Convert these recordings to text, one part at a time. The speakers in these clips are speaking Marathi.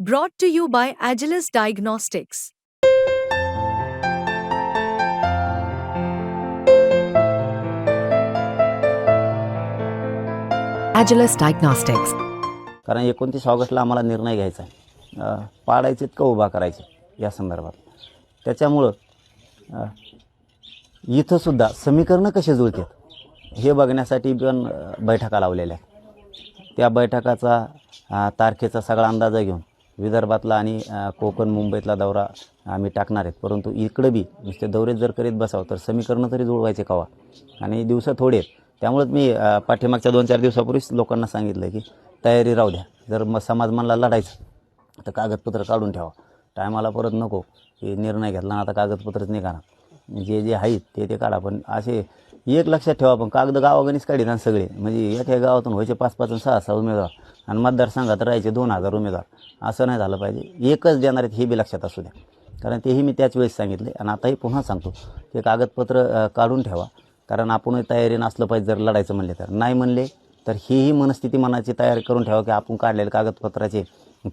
Brought to you by Agilis Diagnostics. Agilis Diagnostics. कारण एकोणतीस ऑगस्टला आम्हाला निर्णय घ्यायचा आहे पाडायचे का उभा करायचे या संदर्भात त्याच्यामुळं इथंसुद्धा समीकरणं कसे जुळतात हे बघण्यासाठी पण बैठका लावलेल्या आहेत त्या बैठकाचा तारखेचा सगळा अंदाजा घेऊन विदर्भातला आणि कोकण मुंबईतला दौरा आम्ही टाकणार आहेत. परंतु इकडं बी नुसते दौरे जर करीत बसावं तर समीकरणं तरी जुळवायचे कवा? आणि दिवस थोडे आहेत. त्यामुळेच मी पाठीमागच्या दोन चार दिवसापूर्वीच लोकांना सांगितलं की तयारी राहू द्या. जर मग समाज म्हणला लढायचं तर कागदपत्र काढून ठेवा. टायमाला परत नको. की निर्णय घेतला ना आता कागदपत्रच निघाणार जे जे आहेत ते ते काढा. पण असे एक लक्षात ठेवा पण कागद गावागणीच काढीत आणि सगळे. म्हणजे एका गावातून व्हायचे पाच पाच आणि सहा सहा उमेदवार. आणि मतदारसंघात राहायचे दोन हजार उमेदवार. असं नाही झालं पाहिजे. एकच देणार आहेत हे बी लक्षात असू द्या. कारण तेही मी त्याच वेळेस सांगितले आणि आताही पुन्हा सांगतो. ते कागदपत्र काढून ठेवा. कारण आपणही तयारीनं असलं पाहिजे जर लढायचं म्हणले तर. नाही म्हणले तर हीही मनस्थिती मनाची तयारी करून ठेवा की आपण काढलेले कागदपत्राचे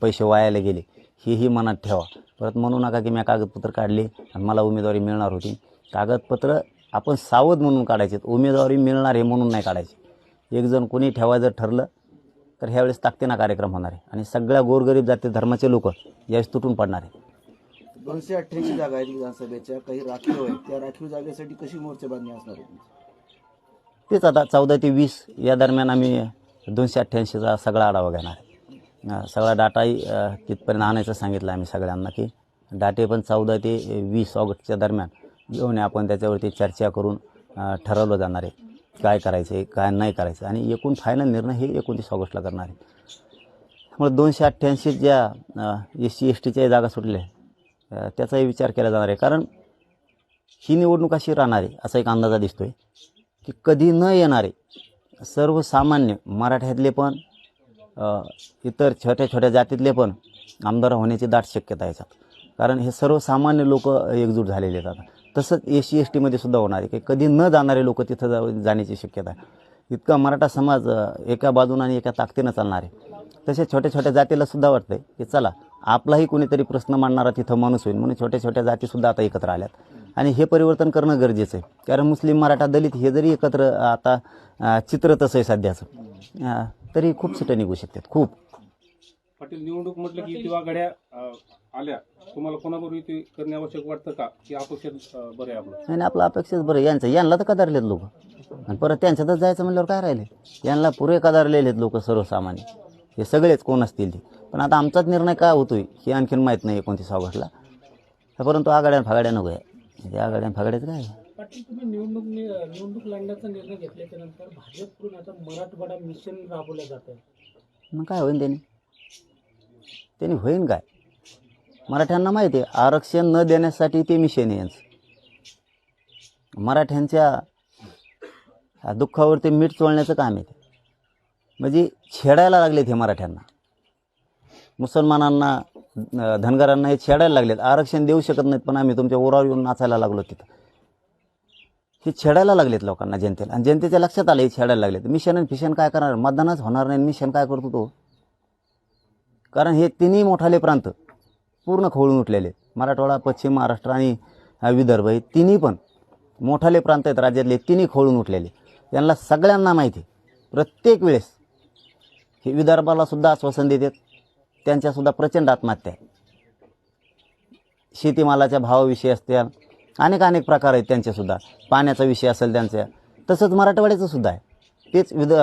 पैसे वायाला गेले. हेही मनात ठेवा. परत म्हणू नका की मी कागदपत्र काढले आणि मला उमेदवारी मिळणार होती. कागदपत्र आपण सावध म्हणून काढायचे उमेदवारी मिळणार आहे म्हणून नाही काढायचे. एक जण कोणी ठेवायचं ठरलं तर ह्यावेळेस ताकदीना कार्यक्रम होणार आहे. आणि सगळ्या गोरगरीब जाती धर्माचे लोक यावेळेस तुटून पडणार आहे दोनशे अठ्ठ्याऐंशी जागा आहेत विधानसभेच्या. काही राखीव आहेत. त्या राखीव जागेसाठी कशी मोर्चेबांधणी असणार आहे? तेच आता चौदा ते वीस या दरम्यान आम्ही दोनशे अठ्ठ्याऐंशीचा सगळा आढावा घेणार आहे. सगळा डाटाही तिथपर्यंत आणायचं सांगितलं आम्ही सगळ्यांना की डाटे पण चौदा ते वीस ऑगस्टच्या दरम्यान. घेऊन आपण त्याच्यावरती चर्चा करून ठरवलं जाणार आहे. काय करायचं आहे काय नाही करायचं आणि एकूण फायनल निर्णय हे एकोणतीस ऑगस्टला करणार आहे. त्यामुळे दोनशे अठ्ठ्याऐंशी ज्या एस सी एस टीच्या जागा सुटल्या त्याचाही विचार केला जाणार आहे. कारण ही निवडणूक अशी राहणार आहे असा एक अंदाजा दिसतो आहे की कधी न येणारे सर्वसामान्य मराठ्यातले पण इतर छोट्या छोट्या जातीतले पण आमदार होण्याची दाट शक्यता आहे. याच्यात कारण हे सर्वसामान्य लोक एकजूट झालेले आहेत आता. तसंच एस सी एस टीमध्ये सुद्धा होणार आहे. की कधी न जाणारे लोक तिथं जा जाण्याची शक्यता आहे. इतका मराठा समाज एका बाजूनं आणि एका ताकदीनं चालणार आहे. तसे छोट्या छोट्या जातीला सुद्धा वाटतंय की चला आपलाही कोणीतरी प्रश्न मांडणारा तिथं माणूस होईल म्हणून छोट्या छोट्या जातीसुद्धा आता एकत्र आल्यात. आणि हे परिवर्तन करणं गरजेचं आहे. कारण मुस्लिम मराठा दलित हे जरी एकत्र आता चित्र तसं आहे सध्याचं तरी खूप सीटं निघू शकतात. खूप. पाटील निवडणूक म्हटलं की किंवा गड्या अं, आल्या. तुम्हाला कोणाबरोबर युती करणे आवश्यक वाटतं का? की अपेक्षित बरं आहे आपलं? आणि आपलं अपेक्षाच बरं यांचं यांना तर कदारलेत लोक. आणि परत त्यांच्यातच जायचं म्हणल्यावर काय राहिले? यांना पुरे कदारलेले आहेत लोक सर्वसामान्य. हे सगळेच कोण असतील ते? पण आता आमचाच निर्णय काय होतोय हे आणखीन माहीत नाही एकोणतीस ऑगस्टला. परंतु आघाड्या फागाड्या नको आहे त्या आघाड्या फागाड्याचं काय? आहे? पाटील तुम्ही निवडणूक नि- निवडणूक लढण्याचा निर्णय घेतल्याच्या नंतर भाजपकडून आता मराठवाडा मिशन राबवलं जात आहे मग काय होईन त्यांनी? त्यांनी होईन काय? मराठ्यांना माहिती आहे आरक्षण न देण्यासाठी ते मिशन यांच. मराठ्यांच्या दुःखावर दुःखावरती मीठ चोळण्याचं काम आहे ते. म्हणजे छेडायला लागलेत हे मराठ्यांना. मुसलमानांना धनगरांना हे छेडायला लागलेत. आरक्षण देऊ शकत नाहीत पण आम्ही तुमच्या ओरावर येऊन नाचायला लागलो तिथं. हे छेडायला लागलेत लोकांना जनतेला. आणि जनतेच्या लक्षात आलं हे छेडायला लागलेत. मिशन आणि फिशन काय करणार? मतदानच होणार नाही मिशन काय करतो तो? कारण हे तिन्ही मोठाले प्रांत पूर्ण खवळून उठलेले. मराठवाडा पश्चिम महाराष्ट्र आणि हा विदर्भ हे तिन्ही पण मोठाले प्रांत आहेत. राज्यातले तिन्ही खवळून उठलेले. त्यांना सगळ्यांना माहिती आहे. प्रत्येक वेळेस हे विदर्भालासुद्धा आश्वासन देतात. त्यांच्यासुद्धा प्रचंड आत्महत्या आहे. शेतीमालाच्या भावाविषयी असतील अनेक अनेक प्रकार आहेत त्यांचेसुद्धा पाण्याचा विषय असेल त्यांचा. तसंच मराठवाड्याचं सुद्धा आहे. तेच विद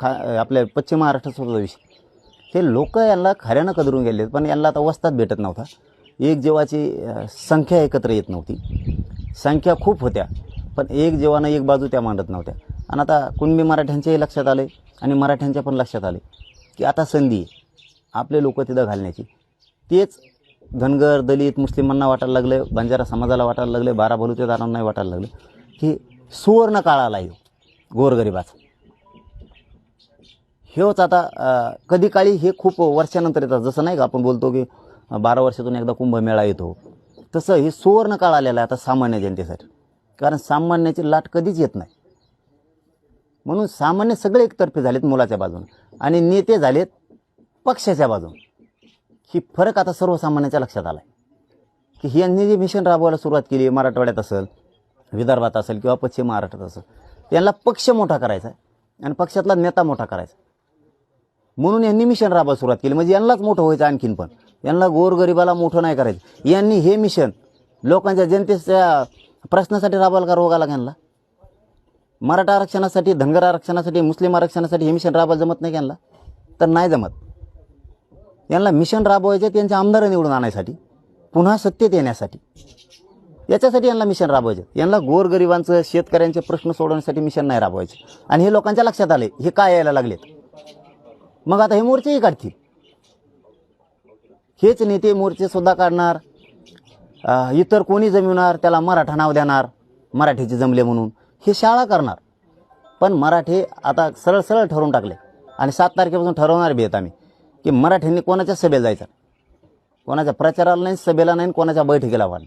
खा आपल्या पश्चिम महाराष्ट्राचा विषय. हे लोक यांना खऱ्यानं कदरून गेले पण यांना आता वस्तात भेटत नव्हता. एक जीवाची संख्या एकत्र येत नव्हती. संख्या खूप होत्या पण एक जीवानं एक बाजू त्या मांडत नव्हत्या. आणि आता कुणबी मराठ्यांच्याही लक्षात आले आणि मराठ्यांच्या पण लक्षात आले की आता संधी आहे. आपले लोक तिथं घालण्याची. तेच धनगर दलित मुस्लिमांना वाटायला लागले बंजारा समाजाला वाटायला लागले बारा बलुतेदारांनाही वाटायला लागले की सुवर्ण काळ आला ह्यो गोरगरिबाचा. हेच आता कधी काळी हे खूप वर्षानंतर येतात. जसं नाही का आपण बोलतो की बारा वर्षातून एकदा कुंभमेळा येतो. तसं हे सुवर्ण काळ आलेला आहे आता सामान्य जनतेसाठी. कारण सामान्याची लाट कधीच येत नाही. म्हणून सामान्य सगळे एकतर्फे झालेत मुलाच्या बाजून. आणि नेते झालेत पक्षाच्या बाजून. ही फरक आता सर्वसामान्यांच्या लक्षात आला आहे की यांनी जे मिशन राबवायला सुरुवात केली मराठवाड्यात असेल विदर्भात असेल किंवा पश्चिम महाराष्ट्रात असेल त्यांना पक्ष मोठा करायचा आहे. आणि पक्षातला नेता मोठा करायचा म्हणून यांनी मिशन राबा सुरुवात केली. म्हणजे यांनाच मोठं व्हायचं आणखीन पण. यांना गोरगरिबाला मोठं नाही करायचं. यांनी हे मिशन लोकांच्या जनतेच्या प्रश्नासाठी राबवायला का रोगाला यांना मराठा आरक्षणासाठी धनगर आरक्षणासाठी मुस्लिम आरक्षणासाठी हे मिशन राबवायला जमत नाही यांना? तर नाही जमत. यांना मिशन राबवायचे त्यांच्या आमदार निवडून आणण्यासाठी पुन्हा सत्तेत येण्यासाठी. याच्यासाठी यांना मिशन राबवायचे. यांना गोरगरिबांचं शेतकऱ्यांचे प्रश्न सोडवण्यासाठी मिशन नाही राबवायचे. आणि हे लोकांच्या लक्षात आले. हे काय यायला लागलेत? मग आता हे मोर्चेही काढतील हेच नेते मोर्चे सुद्धा काढणार. इतर कोणी जमविणार त्याला मराठा नाव देणार मराठीचे जमले म्हणून. हे शाळा करणार. पण मराठे आता सरळ सरळ ठरवून टाकले. आणि सात तारखेपासून ठरवणार बी आहेत आम्ही की मराठ्यांनी कोणाच्या सभेला जायचं? कोणाच्या प्रचाराला नाही सभेला नाही कोणाच्या बैठकीला पण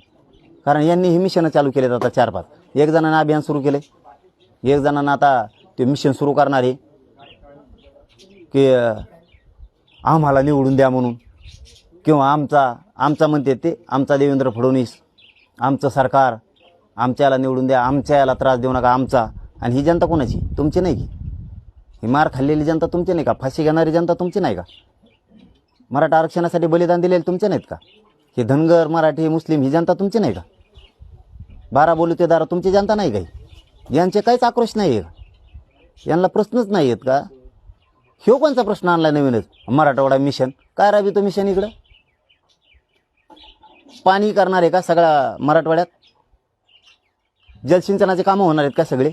कारण यांनी हे मिशनं चालू केलेत आता चार पाच एक जणांना अभियान सुरू केले एक जणांना आता ते मिशन सुरू करणार आहे. की आम्हाला निवडून द्या म्हणून. किंवा आमचा आमचा म्हणते ते आमचा देवेंद्र फडणवीस आमचं सरकार आमच्याला निवडून द्या आमच्या याला त्रास देऊ नका आमचा. आणि ही जनता कोणाची? तुमची नाही की. ही मार खाल्लेली जनता तुमची नाही का? फाशी घेणारी जनता तुमची नाही का? मराठा आरक्षणासाठी बलिदान दिलेले तुमचे नाहीत का? हे धनगर मराठी मुस्लिम ही जनता तुमची नाही का? बारा बोलुतेदार तुमची जनता नाही काही यांचे काहीच आक्रोश नाही आहे का? यांना प्रश्नच नाही आहेत का? ह्यो कोणचा प्रश्न आणला नवीनच? मराठवाडा मिशन काय राबी तो मिशन इकडं? पाणी करणार आहे का सगळ्या मराठवाड्यात? जलसिंचनाचे कामं होणार आहेत का सगळे?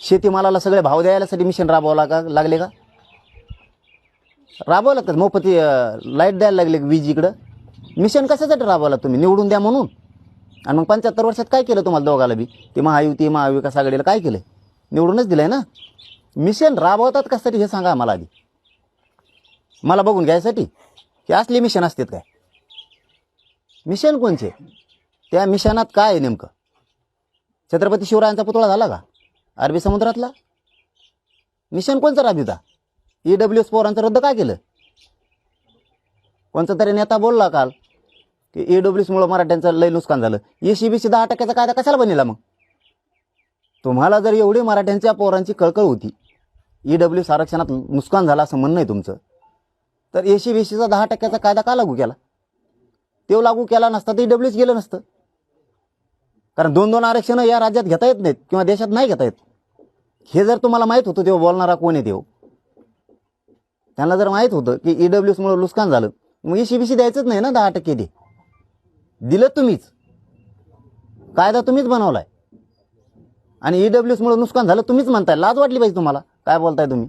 शेतीमालाला सगळे भाव द्यायलासाठी मिशन राबवावं लागा लागले का? राबवावं लागतात. मोफती लाइट द्यायला लागले वीज इकडं? मिशन कशासाठी राबवला तुम्ही? निवडून द्या म्हणून. आणि मग पंच्याहत्तर वर्षात काय केलं तुम्हाला दोघाला बी? ते महायुती महाविकास आघाडीला काय केलं निवडूनच दिलंय ना? मिशन राबवतात कशासाठी हे सांगा मला आधी. मला बघून घ्यायसाठी? की असली मिशन असतात काय? मिशन कोणचे? त्या मिशनात काय आहे नेमकं? छत्रपती शिवरायांचा पुतळा झाला का? अरबी समुद्रातला? मिशन कोणचं राबविता? ई डब्ल्यू एस पोरांचं रद्द काय केलं? कोणचा तरी नेता बोलला काल की ई डब्ल्यू एसमुळं मराठ्यांचं लय नुकसान झालं. ए सी बी सी दहा टक्क्याचा कायदा कशाला बनेला मग? तुम्हाला जर एवढी मराठ्यांच्या पोरांची कळकळ होती ई डब्ल्यू एस आरक्षणात नुकसान झालं असं म्हणणं आहे तुमचं तर ए सी बी सीचा दहा टक्क्याचा कायदा का लागू केला? तो लागू केला नसता तर ई डब्ल्यू एस गेलं नसतं. कारण दोन दोन आरक्षणं या राज्यात घेता येत नाहीत किंवा देशात नाही घेता येत. हे जर तुम्हाला माहीत होतं तेव्हा बोलणारा कोण आहे देव त्यांना जर माहीत होतं की ई डब्ल्यूसमुळं नुकसान झालं मग ए सी बी सी द्यायचंच नाही ना दहा टक्के दे दिलं तुम्हीच. कायदा तुम्हीच बनवलाय. आणि ई डब्ल्यू नुकसान झालं तुम्हीच म्हणताय. लाज वाटली पाहिजे तुम्हाला. काय बोलताय तुम्ही?